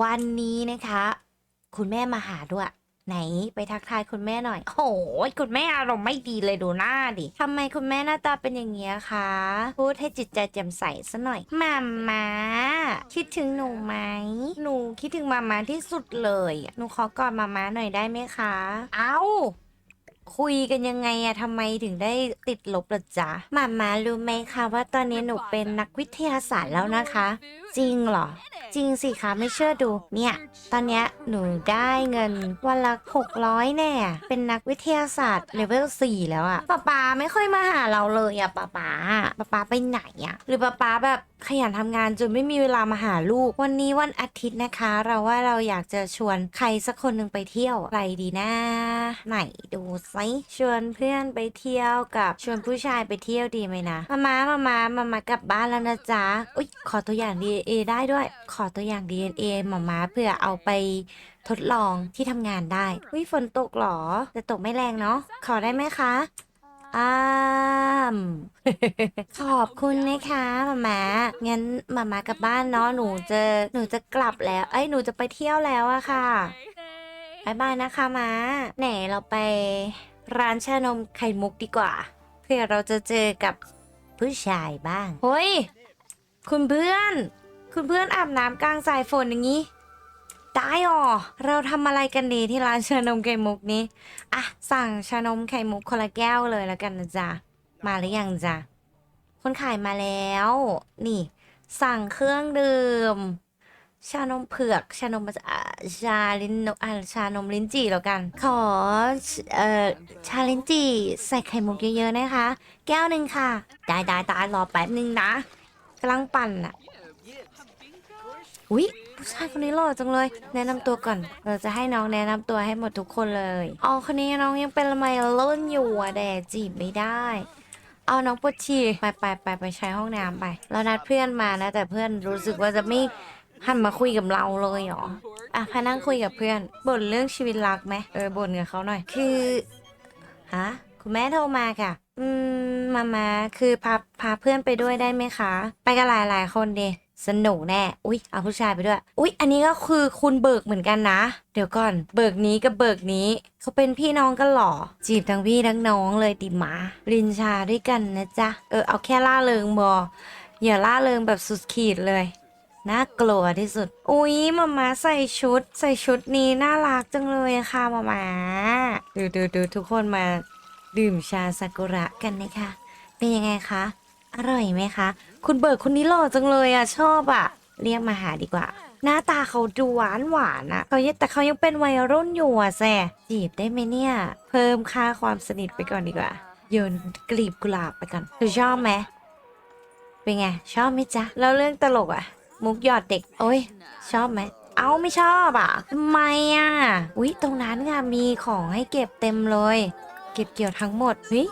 วันนี้นะคะ คุณแม่มาหาด้วย ไหนไปทักทายคุณแม่หน่อย โอ้ยคุณแม่อารมณ์ไม่ดีเลยดูหน้าดิทำไมคุณแม่หน้าตาเป็นอย่างเงี้ยคะ พูดให้จิตใจแจ่มใสซะหน่อยมามาคิดถึงหนูไหม หนูคิดถึงมามาที่สุดเลย หนูขอกอดมามาหน่อยได้ไหมคะ เอ้า คุยกันยังไงอะทำไมถึงได้ติดลบล่ะจ๊ะมามารู้ไหมคะว่าตอนนี้หนูเป็นนักวิทยาศาสตร์แล้วนะคะ จริงเหรอ จริงสิคะไม่เชื่อดู เนี่ย ตอนเนี้ยหนูได้เงินวันละหกร้อยแน่ เป็นนักวิทยาศาสตร์เลเวลสี่แล้วอะป้าป๊าไม่ค่อยมาหาเราเลยอะป้าป๊าป้าป๊าไปไหนอะหรือป้าป๊าแบบขยันทำงานจนไม่มีเวลามาหาลูก วันนี้วันอาทิตย์นะคะ เราว่าเราอยากจะชวนใครสักคนหนึ่งไปเที่ยวใครดีนะไหนดูซิชวนเพื่อนไปเที่ยวกับชวนผู้ชายไปเที่ยวดีไหมนะมามามามามา มากลับบ้านแล้วนะจ๊ะอุ๊ยขอตัวอย่าง DNA ได้ด้วย ขอตัวอย่าง DNA มามาเพื่อเอาไปทดลองที่ทำงานได้อุ๊ยฝนตกหรอ แต่ตกไม่แรงเนาะขอได้ไหมคะอ้ามขอบคุณนะคะมามางั้นมามากลับบ้านเนาะหนูจะหนูจะกลับแล้ว เอ้ยหนูจะไปเที่ยวแล้วอะค่ะ บายบายนะคะมาไหนเราไปร้านชานมไข่มุกดีกว่า เพื่อเราจะเจอกับผู้ชายบ้างเฮ้ยคุณเพื่อน คุณเพื่อนอาบน้ำกลางสายฝนอย่างนี้ได้หรอเราทำอะไรกันดีที่ร้านชานมไข่มุกนี้อะสั่งชานมไข่มุกคนละแก้วเลยแล้วกันนะจ๊ะมาหรือยังจ๊ะคนขายมาแล้ว นี่ สั่งเครื่องดื่ม ชานมเผือก ชานมอ่าชาลิ้นนอ่าชานมลิ้นจี่แล้วกัน ขอเอ่อชาลิ้นจี่ใส่ไข่มุกเยอะๆนะคะ แก้วหนึ่งค่ะ ได้ได้ได้รอแป๊บนึงนะกำลังปั่นอะอุ๊ยผู้ชายคนนี้หล่อจังเลย แนะนำตัวก่อน เราจะให้น้องแนะนำตัวให้หมดทุกคนเลยอ๋อคนนี้น้องยังเป็นละไมล่นอยู่อะแดดจีบไม่ได้ เอาน้องปวดฉี่ไปไปไปไปใช้ห้องน้ำไป เรานัดเพื่อนมานะ แต่เพื่อนรู้สึกว่าจะไม่ หันมาคุยกับเราเลยเหรอ อะพานั่งคุยกับเพื่อน บ่นเรื่องชีวิตรักไหมเออบ่นกับเขาหน่อย คือฮะคุณแม่โทรมาค่ะ อืม มามาคือพาพาเพื่อนไปด้วยได้ไหมคะ ไปกันหลายหลายคนเดสนุกแน่ อุ๊ย เอาผู้ชายไปด้วย อุ๊ย อันนี้ก็คือคุณเบิกเหมือนกันนะ เดี๋ยวก่อน เบิกนี้กับเบิกนี้ เขาเป็นพี่น้องกันหรอ จีบทั้งพี่ทั้งน้องเลยดิมารินชาด้วยกันนะจ๊ะ เออ เอาแค่ล่าเริงบออย่าล่าเริงแบบสุดขีดเลย น่ากลัวที่สุด อุ๊ยมามาใส่ชุด ใส่ชุดนี้น่ารักจังเลยค่ะมามาดูดูดูทุกคนมาดื่มชาซากุระกันนะคะ เป็นยังไงคะ อร่อยไหมคะ คุณเบิร์ดคนนี้หล่อจังเลยอะ ชอบอะ เรียกมาหาดีกว่า หน้าตาเขาดูหวานหวานๆอะเขายังแต่เขายังเป็นวัยรุ่นอยู่อะแซ่จีบได้ไหมเนี่ย เพิ่มค่าความสนิทไปก่อนดีกว่า โยนกลีบกุหลาบไปก่อนเธอชอบไหมเป็นไง ชอบไหมจ๊ะ แล้วเรื่องตลกอะ มุกหยอดเด็ก โอ้ย ชอบไหม เอาไม่ชอบอะทำไมอะ อุ๊ย ตรงนั้นค่ะมีของให้เก็บเต็มเลย เก็บเกี่ยวทั้งหมดเฮ้ย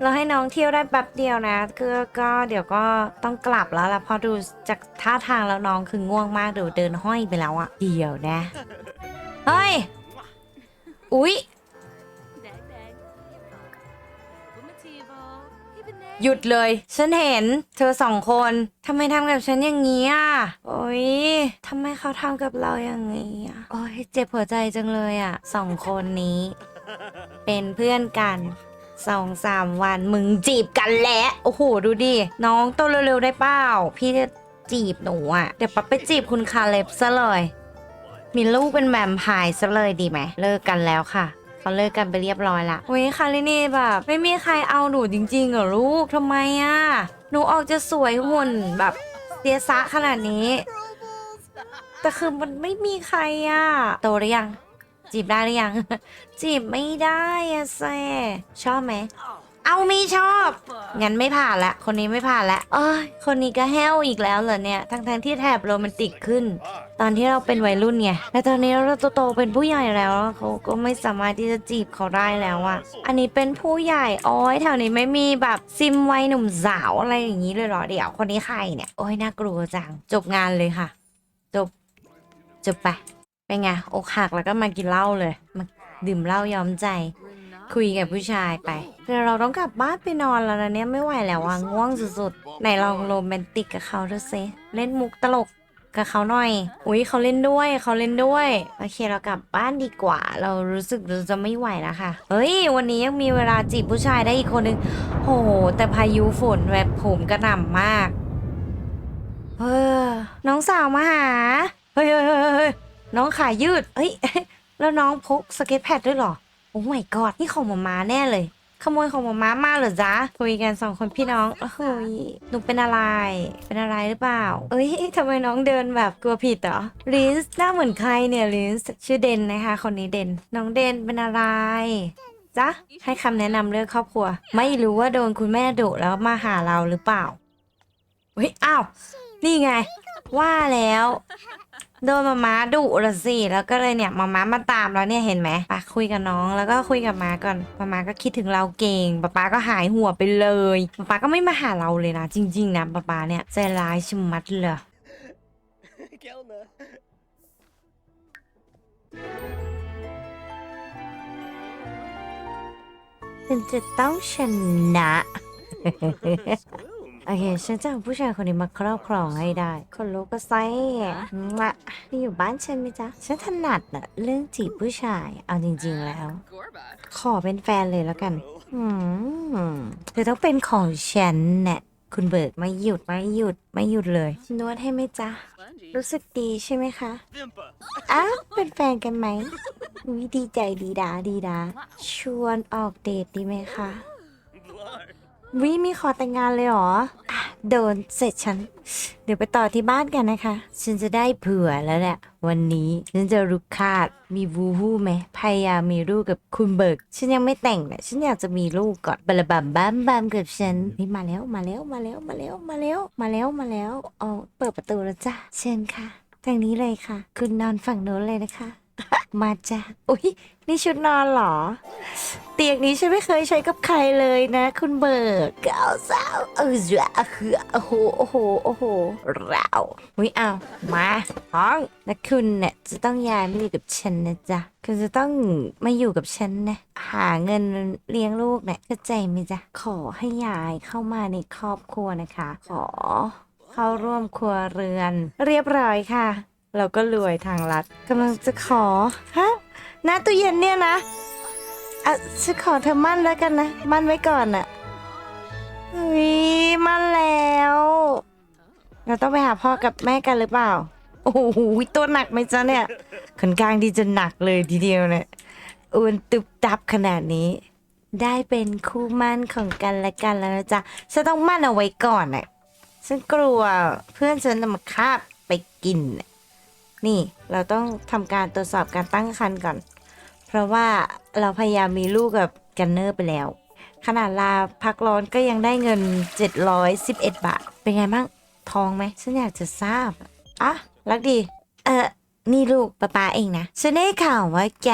เราให้น้องเที่ยวได้แป๊บเดียวนะก็ก็เดี๋ยวก็ต้องกลับแล้วละพอดูจากท่าทางแล้วน้องคือง่วงมากเดี๋ยวเดินห้อยไปแล้วอะเดี๋ยวนะ เฮ้ย อุ๊ย หยุดเลย ฉันเห็น เธอสองคนทำไมทำกับฉันอย่างนี้อะโอ๊ยทำไมเขาทำกับเราอย่างนี้อะโอ๊ยเจ็บหัวใจจังเลยอะสองคนนี้ เป็นเพื่อนกันสองสามวันมึงจีบกันแล้วโอ้โหดูดิน้องโตเร็วๆได้เปล่าพี่จะจีบหนูอะเดี๋ยวปั๊บไปจีบคุณคาเล็บซะเลย มีลูกเป็นแวมไพร์ซะเลยดีไหมเลิกกันแล้วค่ะ เขาเลิกกันไปเรียบร้อยละเฮ้ยคารินีแบบ ไม่มีใครเอาหนูจริงๆเหรอลูกทำไมอะหนูออกจะสวยหุ่นแบบเสียสะขนาดนี้ แต่คือมันไม่มีใครอะโตหรือยัง จีบได้หรือยัง จีบไม่ได้อะแซ่ชอบไหมเอาไม่ชอบ งั้นไม่ผ่านละ คนนี้ไม่ผ่านละเอ้ย คนนี้ก็แห้วอีกแล้วเหรอเนี่ย ทั้งทงๆที่แถบโรแมนติกขึ้น ตอนที่เราเป็นวัยรุ่นไงแต่ตอนนี้เราโตๆเป็นผู้ใหญ่แล้วเขาก็ไม่สามารถที่จะจีบเขาได้แล้วอะอันนี้เป็นผู้ใหญ่โอ้ยแถวนี้ไม่มีแบบซิมวัยหนุ่มสาวอะไรอย่างนี้เลยเหรอเดี๋ยวคนนี้ใครเนี่ยโอ้ยน่ากลัวจังจบงานเลยค่ะ จบจบไปเป็นไงอกหักแล้วก็มากินเหล้าเลยมาดื่มเหล้าย้อมใจคุยกับผู้ชายไปเดี๋ยวเราต้องกลับบ้านไปนอนแล้วนะเนี่ยไม่ไหวแล้วอะง่วงสุดๆไหนลองโรแมนติกกับเขาดูซิเล่นมุกตลก กับเขาหน่อย อุ้ยเขาเล่นด้วยเขาเล่นด้วย โอเคเรากลับบ้านดีกว่า เรารู้สึกเราจะไม่ไหวแล้วค่ะ เฮ้ย วันนี้ยังมีเวลาจีบผู้ชายได้อีกคนนึงโห แต่พายุฝนแบบผมกระหน่ำมาก เออ น้องสาวมาหา เฮ้ยเฮ้ยเฮ้ยเฮ้ยน้องขายืด เฮ้ย แล้วน้องพกสเก็ตแพดด้วยหรอ โอ้ my god นี่ของหมามาแน่เลย ขโมยของหมามามาเหรอจ๊ะคุยกันสองคนพี่น้องโอ้โหยหนูเป็นอะไร เป็นอะไรหรือเปล่า เอ้ยทำไมน้องเดินแบบกลัวผิดเหรอลินส์หน้าเหมือนใครเนี่ยลินส์ชื่อเดนนะคะ คนนี้เดน น้องเดนเป็นอะไรจ๊ะให้คำแนะนำเรื่องครอบครัว ไม่รู้ว่าโดนคุณแม่ดุแล้วมาหาเราหรือเปล่าเฮ้ยอ้าว นี่ไง ว่าแล้ว โดนมาม้าดุละสิแล้วก็เลยเนี่ยมาม้ามาตามแล้วเนี่ยเห็นไหมปาคุยกับน้องแล้วก็คุยกับม้าก่อนมาม้าก็คิดถึงเราเก่งป๊าป๊าก็หายหัวไปเลยป๊าป๊าก็ไม่มาหาเราเลยนะ จริง ๆนะป๊าป๊าเนี่ยใจร้ายชะมัดเลย Kelna. ฉันจะต้องชนะ Swoom. โอเค ฉันจะเอาผู้ชายคนนี้มาครอบครองให้ได้ คนรู้ก็ไซ่มานี่อยู่บ้านฉันไหมจ๊ะ ฉันถนัดอะเรื่องจีบผู้ชาย เอาจริง ๆ แล้ว Gorba. ขอเป็นแฟนเลยแล้วกัน อืมเธอต้องเป็นของฉันแน่คุณเบิร์กไม่หยุดไม่หยุดไม่หยุดเลยนวดให้ไหมจ๊ะ Spongy. รู้สึกดีใช่ไหมคะ Vimpa. อ้าวเป็นแฟนกันไหมอุ๊ยดีใจดีดาดีดา ชวนออกเดทดีไหมคะ Blar. วิมีขอแต่งงานเลยเหรออะโดนเสร็จฉัน เดี๋ยวไปต่อที่บ้านกันนะคะ ฉันจะได้เผื่อแล้วแหละ วันนี้ฉันจะรุกคาดมีวูฮู้ไหมพยายามมีลูกกับคุณเบิร์กฉันยังไม่แต่งนะฉันอยากจะมีลูกก่อนบลบัมบัมบัมกับฉันนี่มาแล้วมาแล้วมาแล้วมาแล้วมาแล้วมาแล้วมาแล้วอ๋อเปิดประตูแล้วจ้ะเชิญค่ะทางนี้เลยค่ะ คุณนอนฝั่งโน้นเลยนะคะ มาจ้ะอุ้ยนี่ชุดนอนเหรอ เตียงนี้ฉันไม่เคยใช้กับใครเลยนะ คุณเบิร์กเก้าสาวเออจ้ะคือโอ้โหโอ้โหโอ้โหเราวิเอามาห้องและคุณเนี่ยจะต้องย้ายมาอยู่กับฉันนะจ๊ะคุณจะต้องมาอยู่กับฉันนะหาเงินเลี้ยงลูกเนี่ยเข้าใจไหมจ๊ะขอให้ยายเข้ามาในครอบครัวนะคะ ขอเข้าร่วมครัวเรือน เรียบร้อยค่ะ เราก็รวยทางรัฐกำลังจะขอฮะหน้าตู้เย็นเนี่ยนะอะฉันขอเธอมั่นแล้วกันนะ มั่นไว้ก่อนอะเฮ้ยมั่นแล้ว เราต้องไปหาพ่อกับแม่กันหรือเปล่า โอ้โหตัวหนักไหมจ๊ะเนี่ยคนข้างที่จะหนักเลยทีเดียวเนี่ยอ้วนตุบตับขนาดนี้ ได้เป็นคู่มั่นของกันและกันแล้วนะจ๊ะฉันต้องมั่นเอาไว้ก่อนน่ะฉันกลัวเพื่อนฉันจะมาคาบไปกินนะ นี่เราต้องทำการตรวจสอบการตั้งครรภ์ก่อน เพราะว่าเราพยายามมีลูกกับกันเนอร์ไปแล้ว ขนาดลาพักร้อนก็ยังได้เงิน 711 บาท เป็นไงบ้างทองไหมฉันอยากจะทราบอะรักดี เออ นี่ลูกป้าป้าเองนะ ฉันได้ข่าวว่าแก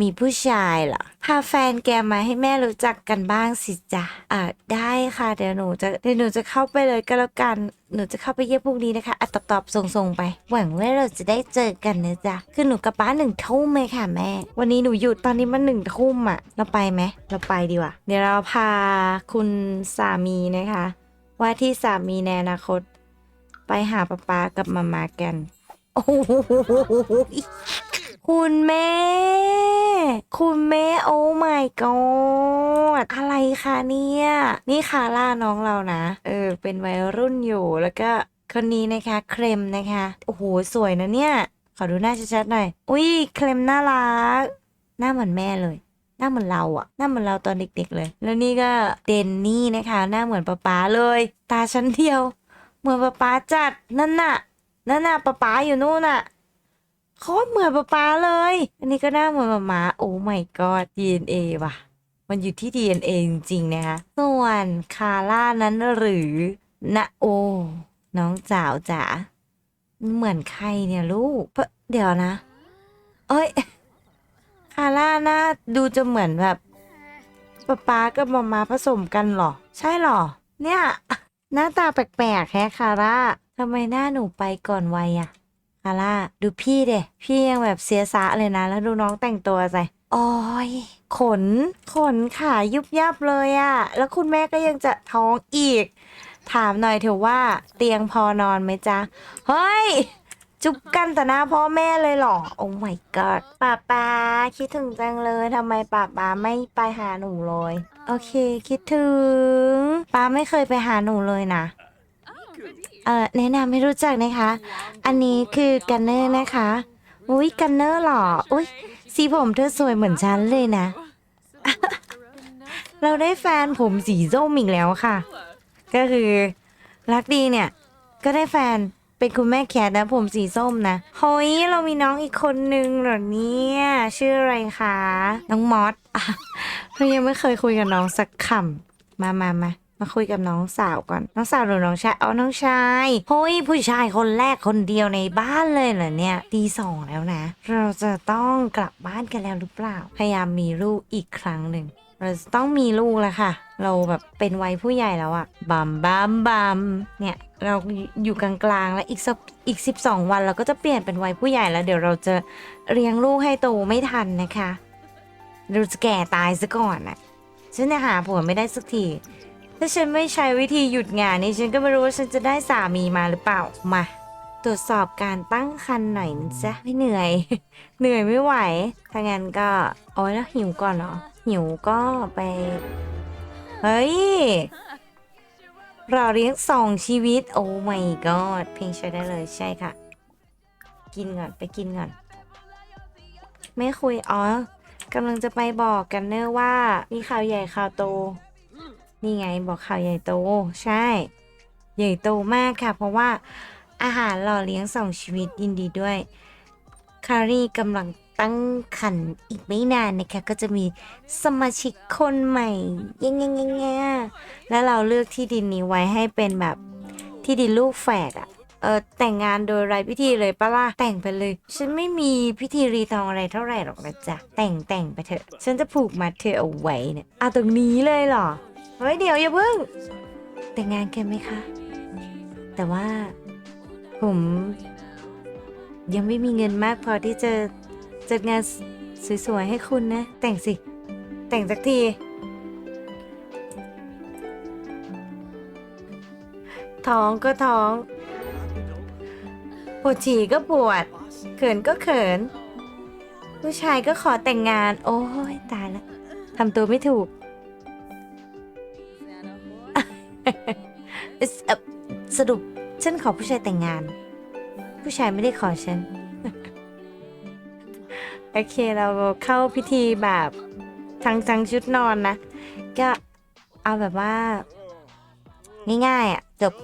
มีผู้ชายเหรอ พาแฟนแกมาให้แม่รู้จักกันบ้างสิจ๊ะ อ่าได้ค่ะ เดี๋ยวหนูจะเดี๋ยวหนูจะเข้าไปเลยก็แล้วกัน หนูจะเข้าไปเยี่ยมพวกนี้นะคะอะตอบตอบส่งส่งๆไป หวังว่าเราจะได้เจอกันนะจ๊ะ คือหนูกับบ้าหนึ่งทุ่มเลยค่ะแม่ วันนี้หนูหยุดตอนนี้มันหนึ่งทุ่มอะ เราไปไหม เราไปดีกว่า เดี๋ยวเราพาคุณสามีนะคะ ว่าที่สามีในอนาคต ไปหาป๊าป๊ากับมามากัน อ้โหคุณแม่ คุณแม่โอ้ my god อะไรคะเนี่ย นี่คาร่าน้องเรานะ เออ เป็นวัยรุ่นอยู่แล้วก็คนนี้นะคะ เคลมนะคะ โอ้โห สวยนะเนี่ย ขอดูหน้าชัดๆหน่อย อุ้ย เคลมน่ารัก หน้าเหมือนแม่เลย หน้าเหมือนเราอะหน้าเหมือนเราตอนเด็กๆเลย แล้วนี่ก็เดนนี่นะคะ หน้าเหมือนป๊าป๊าเลย ตาชั้นเดียว เหมือนป๊าป๊าจัดนั่นน่ะ นั่นน่ะป๊าป๊าอยู่นู่นน่ะโคตรเหมือนป๊าป๊าเลย อันนี้ก็หน้าเหมือนป๊าป๊าโอ้ my god DNA ว่ะ มันอยู่ที่ DNA จริงๆนะคะ ส่วนคาร่านั้นหรือนะโอ น้องสาวจ๋าเหมือนใครเนี่ยลูกเพราะเดี๋ยวนะ เอ้ย คาร่าหน้าดูจะเหมือนแบบป๊าป๊ากับมามาผสมกันเหรอ ใช่เหรอ เนี่ย หน้าตาแปลกๆแฮะคาร่า ทำไมหน้าหนูไปก่อนวัยอะคาร่า ดูพี่เดะพี่ยังแบบเสียสะเลยนะ แล้วดูน้องแต่งตัวใส่โอ้ยขน ขนขายุบยับเลยอะแล้วคุณแม่ก็ยังจะท้องอีก ถามหน่อยเถอะว่าเตียงพอนอนไหมจ๊ะ เฮ้ย จุ๊บกันแต่หน้าพ่อแม่เลยเหรอ โอ้ my god ป้าป้าคิดถึงจังเลยทำไมป้าป้าไม่ไปหาหนูเลย โอเค คิดถึง ป้าไม่เคยไปหาหนูเลยนะ อ่อแนะนำไม่รู้จักนะคะ อันนี้คือกันเนอร์นะคะ อุ้ยกันเนอร์หรอ อุ้ยสีผมเธอสวยเหมือนฉันเลยนะ เราได้แฟนผมสีส้มอีกแล้วค่ะ ก็คือ รักดีเนี่ย ก็ได้แฟนเป็นคุณแม่แคทนะผมสีส้มนะเฮ้ยเรามีน้องอีกคนนึงเหรอเนี่ยชื่ออะไรคะน้องมอสเรายังไม่เคยคุยกับน้องสักคำมามามา มาคุยกับน้องสาวก่อน น้องสาวหรือน้องชายเอาน้องชาย เฮ้ย ผู้ชายคนแรกคนเดียวในบ้านเลยเหรอเนี่ยตีสองแล้วนะ เราจะต้องกลับบ้านกันแล้วหรือเปล่า พยายามมีลูกอีกครั้งหนึ่ง เราจะต้องมีลูกแล้วค่ะ เราแบบเป็นวัยผู้ใหญ่แล้วอะบัมบัมบัมเนี่ยเราอยู่กลางๆ แล้วอีกสักอีก 12 วันเราก็จะเปลี่ยนเป็นวัยผู้ใหญ่แล้ว เดี๋ยวเราจะเลี้ยงลูกให้โตไม่ทันนะคะเราจะแก่ตายซะก่อนนะฉันจะหาผัวไม่ได้สักที ถ้าฉันไม่ใช้วิธีหยุดงานนี่ฉันก็ไม่รู้ว่าฉันจะได้สามีมาหรือเปล่ามา ตรวจสอบการตั้งครรภ์หน่อยนะจ๊ะไม่เหนื่อย เหนื่อยไม่ไหวถ้างั้นก็โอ้ยแล้วหิวก่อนเหรอหิวก็ไปเฮ้ยเราเลี้ยงสองชีวิต โอ้ my god เพลงใช้ได้เลยใช่ค่ะ กินก่อนไปกินก่อน ไม่คุย อ๋อกำลังจะไปบอกกันเนอร์ว่า มีข่าวใหญ่ข่าวโต นี่ไงบอกข่าวใหญ่โต ใช่ ใหญ่โตมากค่ะ เพราะว่าอาหารหล่อเลี้ยงสองชีวิตยินดีด้วย คารีกำลังตั้งขันอีกไม่นานนะคะ ก็จะมีสมาชิกคนใหม่ยเงี้ยเงี้ยเงี้ยแล้วเราเลือกที่ดินนี้ไว้ให้เป็นแบบที่ดินลูกแฝดอะเออแต่งงานโดยไรพิธีเลยปะล่ะแต่งไปเลย ฉันไม่มีพิธีรีตองอะไรเท่าไหร่หรอกนะจ๊ะแต่งแต่งไปเถอะ ฉันจะผูกมัดเธอเอาไว้เนี่ยเอาตรงนี้เลยเหรอ เฮ้ยเดี๋ยวอย่าเพิ่ง แต่งงานกันไหมคะ แต่ว่าผม ยังไม่มีเงินมากพอที่จะจัดงานสวยๆให้คุณนะ แต่งสิ แต่งสักที ท้องก็ท้อง ปวดฉี่ก็ปวด เขินก็เขิน ผู้ชายก็ขอแต่งงาน โอ้ยตายละทำตัวไม่ถูก เอ่อสรุปฉันขอผู้ชายแต่งงาน ผู้ชายไม่ได้ขอฉัน โอเคเราเข้าพิธีแบบทั้งทางชุดนอนนะ ก็เอาแบบว่า ง่ายๆอะจบ